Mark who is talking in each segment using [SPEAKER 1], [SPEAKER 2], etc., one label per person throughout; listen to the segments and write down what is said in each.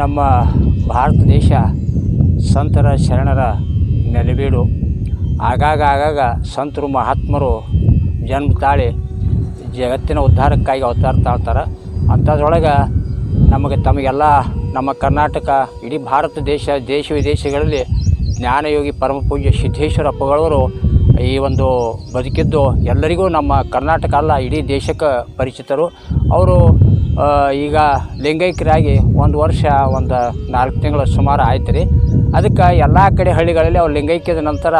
[SPEAKER 1] ನಮ್ಮ ಭಾರತ ದೇಶ ಸಂತರ ಶರಣರ ನೆಲೆಬೀಡು. ಆಗಾಗ ಆಗಾಗ ಸಂತರು ಮಹಾತ್ಮರು ಜನ್ಮ ತಾಳಿ ಜಗತ್ತಿನ ಉದ್ಧಾರಕ್ಕಾಗಿ ಅವತಾರ ತಾಳ್ತಾರೆ. ಅಂಥದ್ರೊಳಗೆ ನಮಗೆ ತಮಗೆಲ್ಲ ನಮ್ಮ ಕರ್ನಾಟಕ, ಇಡೀ ಭಾರತ ದೇಶ ದೇಶ ವಿದೇಶಗಳಲ್ಲಿ ಜ್ಞಾನಯೋಗಿ ಪರಮ ಪೂಜ್ಯ ಸಿದ್ದೇಶ್ವರ ಅಪ್ಪಗಳವರು ಈ ಒಂದು ಬದುಕಿದ್ದು ಎಲ್ಲರಿಗೂ ನಮ್ಮ ಕರ್ನಾಟಕ ಅಲ್ಲ, ಇಡೀ ದೇಶಕ್ಕೆ ಪರಿಚಿತರು. ಅವರು ಈಗ ಲಿಂಗೈಕ್ಯರಾಗಿ ಒಂದು ವರ್ಷ, ಒಂದು ನಾಲ್ಕು ತಿಂಗಳು ಸುಮಾರು ಆಯ್ತು ರೀ. ಅದಕ್ಕೆ ಎಲ್ಲ ಕಡೆ ಹಳ್ಳಿಗಳಲ್ಲಿ ಅವ್ರು ಲಿಂಗೈಕ್ಯದ ನಂತರ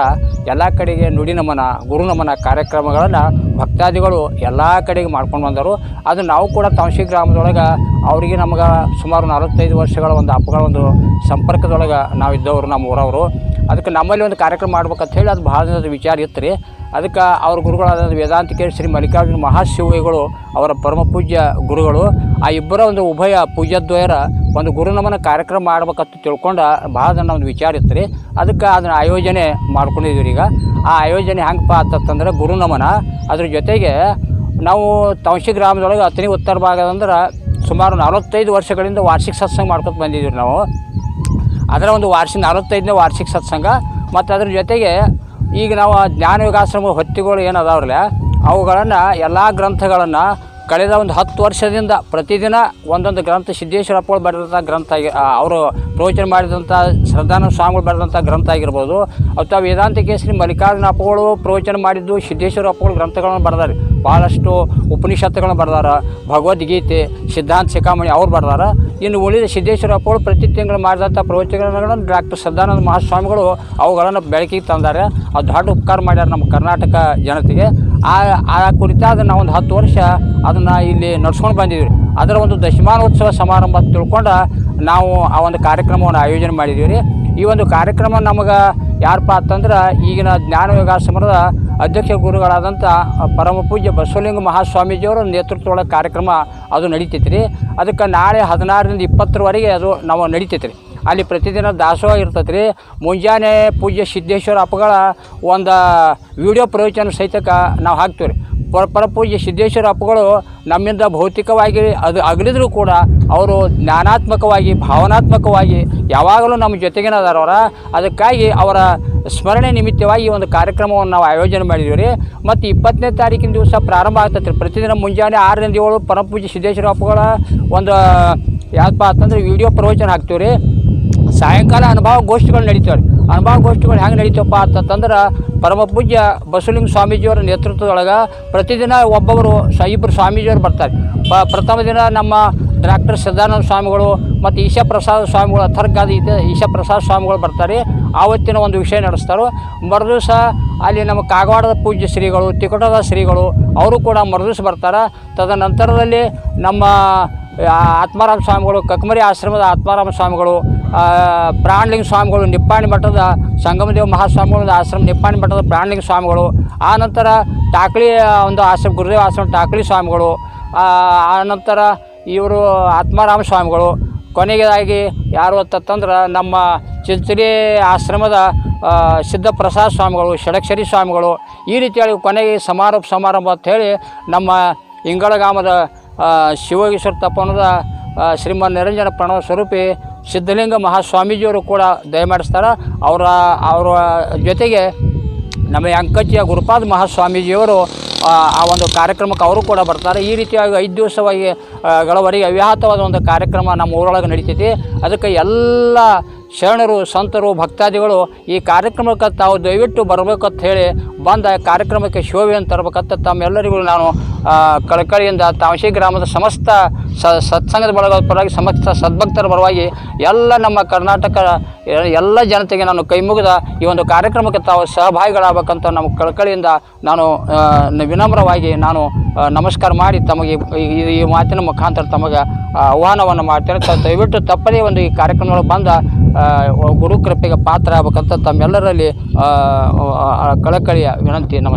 [SPEAKER 1] ಎಲ್ಲ ಕಡೆಗೆ ನುಡಿ ನಮನ, ಗುರು ನಮನ ಕಾರ್ಯಕ್ರಮಗಳನ್ನು ಭಕ್ತಾದಿಗಳು ಎಲ್ಲ ಕಡೆಗೆ ಮಾಡ್ಕೊಂಡು ಬಂದರು. ಅದು ನಾವು ಕೂಡ ತಾಂಶಿ ಗ್ರಾಮದೊಳಗೆ ಅವರಿಗೆ ನಮ್ಗೆ ಸುಮಾರು ನಲವತ್ತೈದು ವರ್ಷಗಳ ಒಂದು ಹಬ್ಬಗಳ ಒಂದು ಸಂಪರ್ಕದೊಳಗೆ ನಾವು ಇದ್ದವರು ನಮ್ಮ ಊರವರು. ಅದಕ್ಕೆ ನಮ್ಮಲ್ಲಿ ಒಂದು ಕಾರ್ಯಕ್ರಮ ಮಾಡ್ಬೇಕಂತ ಹೇಳಿ ಅದು ಭಾಳ ದಿನದ ವಿಚಾರ ಇತ್ತು ರೀ. ಅದಕ್ಕೆ ಅವ್ರ ಗುರುಗಳಾದ ವೇದಾಂತಿಕೆ ಶ್ರೀ ಮಲ್ಲಿಕಾರ್ಜುನ ಮಹಾಶಿವಗಳು ಅವರ ಪರಮ ಪೂಜ್ಯ ಗುರುಗಳು, ಆ ಇಬ್ಬರ ಒಂದು ಉಭಯ ಪೂಜ್ಯದ್ವಯರ ಒಂದು ಗುರುನಮನ ಕಾರ್ಯಕ್ರಮ ಮಾಡ್ಬೇಕಂತ ತಿಳ್ಕೊಂಡು ಭಾಳ ಜನ ಒಂದು ವಿಚಾರ ಇತ್ತು ರೀ. ಅದಕ್ಕೆ ಅದನ್ನು ಆಯೋಜನೆ ಮಾಡ್ಕೊಂಡಿದ್ದೀವಿ ಈಗ. ಆ ಆಯೋಜನೆ ಹೆಂಗಪ್ಪ ಅಂತಂದ್ರೆ ಗುರುನಮನ ಅದ್ರ ಜೊತೆಗೆ ನಾವು ತೌಶಿ ಗ್ರಾಮದೊಳಗೆ ಅತನಿ ಉತ್ತರ ಭಾಗದಂದ್ರೆ ಸುಮಾರು ನಲವತ್ತೈದು ವರ್ಷಗಳಿಂದ ವಾರ್ಷಿಕ ಸತ್ಸಂಗ ಮಾಡ್ಕೊತ ಬಂದಿದ್ದೀವಿ ನಾವು. ಅದರ ಒಂದು ವಾರ್ಷಿಕ ನಲವತ್ತೈದನೇ ವಾರ್ಷಿಕ ಸತ್ಸಂಗ. ಮತ್ತು ಅದ್ರ ಜೊತೆಗೆ ಈಗ ನಾವು ಜ್ಞಾನ ಯೋಗಾಶ್ರಮ ಹೊತ್ತಿಗಳು ಏನು ಅವುಗಳನ್ನು ಎಲ್ಲ ಗ್ರಂಥಗಳನ್ನು ಕಳೆದ ಒಂದು ಹತ್ತು ವರ್ಷದಿಂದ ಪ್ರತಿದಿನ ಒಂದೊಂದು ಗ್ರಂಥ ಸಿದ್ದೇಶ್ವರ ಅಪ್ಪಗಳು ಬರೆದಂಥ ಗ್ರಂಥ ಆಗಿ ಅವರು ಪ್ರವಚನ ಮಾಡಿದಂಥ ಶ್ರದ್ಧಾನಂದ ಸ್ವಾಮಿಗಳು ಬರೆದಂಥ ಗ್ರಂಥ ಆಗಿರ್ಬೋದು, ಅಥವಾ ವೇದಾಂತ ಕೇಸರಿ ಮಲ್ಲಿಕಾರ್ಜುನ ಅಪ್ಪಗಳು ಪ್ರವಚನ ಮಾಡಿದ್ದು ಸಿದ್ದೇಶ್ವರ ಅಪ್ಪಗಳು ಗ್ರಂಥಗಳನ್ನು ಬರೆದಾರೆ. ಭಾಳಷ್ಟು ಉಪನಿಷತ್ತುಗಳನ್ನು ಬರ್ದಾರ ಭಗವದ್ಗೀತೆ ಸಿದ್ಧಾಂತ ಶಿಖಾಮಣಿ ಅವ್ರು ಬರ್ದಾರ. ಇನ್ನು ಉಳಿದ ಸಿದ್ದೇಶ್ವರ ಅಪ್ಪಗಳು ಪ್ರತಿ ತಿಂಗಳು ಮಾಡಿದಂಥ ಪ್ರವಚನಗಳನ್ನು ಡಾಕ್ಟರ್ ಸದಾನಂದ ಮಹಾಸ್ವಾಮಿಗಳು ಅವುಗಳನ್ನು ಬೆಳಕಿಗೆ ತಂದಾರೆ. ಅದು ದೊಡ್ಡ ಉಪಕಾರ ಮಾಡ್ಯಾರ ನಮ್ಮ ಕರ್ನಾಟಕ ಜನತೆಗೆ. ಆ ಆ ಕುರಿತಾದ ಒಂದು ಹತ್ತು ವರ್ಷ ಅದನ್ನು ಇಲ್ಲಿ ನಡ್ಸ್ಕೊಂಡು ಬಂದಿದ್ವಿ. ಅದರ ಒಂದು ದಶಮಾನೋತ್ಸವ ಸಮಾರಂಭ ತಿಳ್ಕೊಂಡು ನಾವು ಆ ಒಂದು ಕಾರ್ಯಕ್ರಮವನ್ನು ಆಯೋಜನೆ ಮಾಡಿದ್ದೀವಿ ರೀ. ಈ ಒಂದು ಕಾರ್ಯಕ್ರಮ ನಮಗೆ ಯಾರಪ್ಪ ಅಂತಂದ್ರೆ ಈಗಿನ ಜ್ಞಾನ ಯೋಗಾಶ್ರಮದ ಅಧ್ಯಕ್ಷ ಗುರುಗಳಾದಂಥ ಪರಮ ಪೂಜ್ಯ ಬಸವಲಿಂಗ ಮಹಾಸ್ವಾಮೀಜಿಯವರ ನೇತೃತ್ವದ ಕಾರ್ಯಕ್ರಮ ಅದು ನಡೀತೈತೆ ರೀ ಅದಕ್ಕೆ ನಾಳೆ ಹದಿನಾರರಿಂದ ಇಪ್ಪತ್ತರವರೆಗೆ ಅದು ನಾವು ನಡೀತೈತೆ ರೀ ಅಲ್ಲಿ ಪ್ರತಿದಿನ ದಾಸೋಹ ಇರ್ತೈತೆ ರೀ ಮುಂಜಾನೆ ಪೂಜ್ಯ ಸಿದ್ದೇಶ್ವರ ಅಪ್ಪಗಳ ಒಂದು ವಿಡಿಯೋ ಪ್ರವಚನ ಸಹಿತಕ್ಕೆ ನಾವು ಹಾಕ್ತೀವಿ ರೀ ಪರಪೂಜ್ಯ ಸಿದ್ದೇಶ್ವರ ಅಪ್ಪಗಳು ನಮ್ಮಿಂದ ಭೌತಿಕವಾಗಿ ಅದು ಅಗಲಿದ್ರೂ ಕೂಡ ಅವರು ಜ್ಞಾನಾತ್ಮಕವಾಗಿ, ಭಾವನಾತ್ಮಕವಾಗಿ ಯಾವಾಗಲೂ ನಮ್ಮ ಜೊತೆಗೇನ ಅದಾರವರ ಅದಕ್ಕಾಗಿ ಅವರ ಸ್ಮರಣೆ ನಿಮಿತ್ತವಾಗಿ ಒಂದು ಕಾರ್ಯಕ್ರಮವನ್ನು ನಾವು ಆಯೋಜನೆ ಮಾಡಿದ್ದೀವಿ ರೀ. ಮತ್ತು ಇಪ್ಪತ್ತನೇ ತಾರೀಕಿನ ದಿವಸ ಪ್ರಾರಂಭ ಆಗ್ತೈತೆ ರೀ. ಪ್ರತಿದಿನ ಮುಂಜಾನೆ ಆರರಿಂದ ಏಳು ಪರಮಪೂಜೆ ಸಿದ್ದೇಶ್ವರ ಅಪ್ಪಗಳ ಒಂದು ಯಾಕಪ್ಪ ಅಂತಂದ್ರೆ ವಿಡಿಯೋ ಪ್ರವಚನ ಹಾಕ್ತೀವಿ ರೀ. ಸಾಯಂಕಾಲ ಅನುಭವ ಗೋಷ್ಠಿಗಳು ನಡೀತಾವೆ ರೀ. ಅನುಭವ ಗೋಷ್ಠಿಗಳು ಹೆಂಗೆ ನಡೀತಪ್ಪ ಅಂತಂದ್ರೆ ಪರಮ ಪೂಜ್ಯ ಬಸವಲಿಂಗ ಸ್ವಾಮೀಜಿಯವರ ನೇತೃತ್ವದೊಳಗೆ ಪ್ರತಿದಿನ ಒಬ್ಬೊಬ್ಬರು ಸ ಇಬ್ಬರು ಸ್ವಾಮೀಜಿಯವರು ಬರ್ತಾರೆ. ಪ್ರಥಮ ದಿನ ನಮ್ಮ ಡಾಕ್ಟರ್ ಸದಾನಂದ ಸ್ವಾಮಿಗಳು ಮತ್ತು ಈಶಾ ಪ್ರಸಾದ ಸ್ವಾಮಿಗಳು ಅಥರ್ಗಾದ ಈಶಾ ಪ್ರಸಾದ ಸ್ವಾಮಿಗಳು ಬರ್ತಾರೆ. ಆವತ್ತಿನ ಒಂದು ವಿಷಯ ನಡೆಸ್ತಾರೆ. ಮರುದಿವಸ ಅಲ್ಲಿ ನಮ್ಮ ಕಾಗವಾಡದ ಪೂಜ್ಯ ಶ್ರೀಗಳು, ತಿಕೋಟದ ಶ್ರೀಗಳು, ಅವರು ಕೂಡ ಮರುದಿವಸ ಬರ್ತಾರೆ. ತದನಂತರದಲ್ಲಿ ನಮ್ಮ ಆತ್ಮಾರಾಮ ಸ್ವಾಮಿಗಳು, ಕಕ್ಮರಿ ಆಶ್ರಮದ ಆತ್ಮಾರಾಮ ಸ್ವಾಮಿಗಳು ಪ್ರಾಣಲಿಂಗ ಸ್ವಾಮಿಗಳು, ನಿಪ್ಪಾಣಿ ಮಠದ ಸಂಗಮದೇವ ಮಹಾಸ್ವಾಮಿಗಳ ಆಶ್ರಮ, ನಿಪ್ಪಾಣಿ ಮಠದ ಪ್ರಾಣಲಿಂಗ ಸ್ವಾಮಿಗಳು, ಆ ನಂತರ ಟಾಕಳಿ ಒಂದು ಆಶ್ರಮ, ಗುರುದೇವ ಆಶ್ರಮ ಟಾಕಳಿ ಸ್ವಾಮಿಗಳು ಆನಂತರ ಇವರು ಆತ್ಮಾರಾಮ ಸ್ವಾಮಿಗಳು. ಕೊನೆಗೆದಾಗಿ ಯಾರು ಅಂತಂದ್ರೆ ನಮ್ಮ ಚಿಂಚಲಿ ಆಶ್ರಮದ ಸಿದ್ಧಪ್ರಸಾದ ಸ್ವಾಮಿಗಳು, ಷಡಕ್ಷರಿ ಸ್ವಾಮಿಗಳು. ಈ ರೀತಿಯಾಗಿ ಕೊನೆಗೆ ಸಮಾರೋಪ ಸಮಾರಂಭ ಅಂತ ಹೇಳಿ ನಮ್ಮ ಇಂಗಳಗಾಮದ ಶಿವೋಗೇಶ್ವರ ತಪ್ಪನದ ಶ್ರೀಮನ್ ನಿರಂಜನ ಪ್ರಣವ ಸ್ವರೂಪಿ ಸಿದ್ಧಲಿಂಗ ಮಹಾಸ್ವಾಮೀಜಿಯವರು ಕೂಡ ದಯಮಾಡಿಸ್ತಾರೆ ಅವರ ಅವರ ಜೊತೆಗೆ ನಮ್ಮ ಅಂಕಚ್ಚಿಯ ಗುರುಪಾದ ಮಹಾಸ್ವಾಮೀಜಿಯವರು ಆ, ಒಂದು ಕಾರ್ಯಕ್ರಮಕ್ಕೆ ಅವರು ಕೂಡ ಬರ್ತಾರೆ. ಈ ರೀತಿಯಾಗಿ ಐದು ದಿವಸವಾಗಿ ಗಳವರೆಗೆ ಅವ್ಯಾಹತವಾದ ಒಂದು ಕಾರ್ಯಕ್ರಮ ನಮ್ಮ ಊರೊಳಗೆ ನಡೀತೈತಿ. ಅದಕ್ಕೆ ಎಲ್ಲ ಶರಣರು, ಸಂತರು, ಭಕ್ತಾದಿಗಳು ಈ ಕಾರ್ಯಕ್ರಮಕ್ಕೆ ತಾವು ದಯವಿಟ್ಟು ಬರಬೇಕಂತ ಹೇಳಿ ಬಂದ ಕಾರ್ಯಕ್ರಮಕ್ಕೆ ಶೋಭೆಯನ್ನು ತರಬೇಕಂತ ತಮ್ಮೆಲ್ಲರಿಗೂ ನಾನು ಕಳಕಳಿಯಿಂದ ತಾಮಶಿ ಗ್ರಾಮದ ಸಮಸ್ತ ಸತ್ಸಂಗದ ಬಳಗದ ಪರವಾಗಿ ಸಮಸ್ತ ಸದ್ಭಕ್ತರ ಪರವಾಗಿ ಎಲ್ಲ ನಮ್ಮ ಕರ್ನಾಟಕ, ಎಲ್ಲ ಜನತೆಗೆ ನಾನು ಕೈ ಮುಗಿದ ಈ ಒಂದು ಕಾರ್ಯಕ್ರಮಕ್ಕೆ ತಾವು ಸಹಭಾಗಿಗಳಾಗಬೇಕಂತ ನಮ್ಮ ಕಳಕಳಿಯಿಂದ ನಾನು ವಿನಮ್ರವಾಗಿ ನಾನು ನಮಸ್ಕಾರ ಮಾಡಿ ತಮಗೆ ಈ- ಮಾತಿನ ಮುಖಾಂತರ ತಮಗೆ ಆಹ್ವಾನವನ್ನು ಮಾಡ್ತೇನೆ. ದಯವಿಟ್ಟು ತಪ್ಪದೇ ಒಂದು ಈ ಕಾರ್ಯಕ್ರಮಗಳು ಬಂದ ಆ, ಗುರು ಕೃಪೆಗೆ ಪಾತ್ರ ಆಗ್ಬೇಕಂತ ತಮ್ಮೆಲ್ಲರಲ್ಲಿ ಕಳಕಳಿಯ ವಿನಂತಿ ನಮಸ್ಕಾರ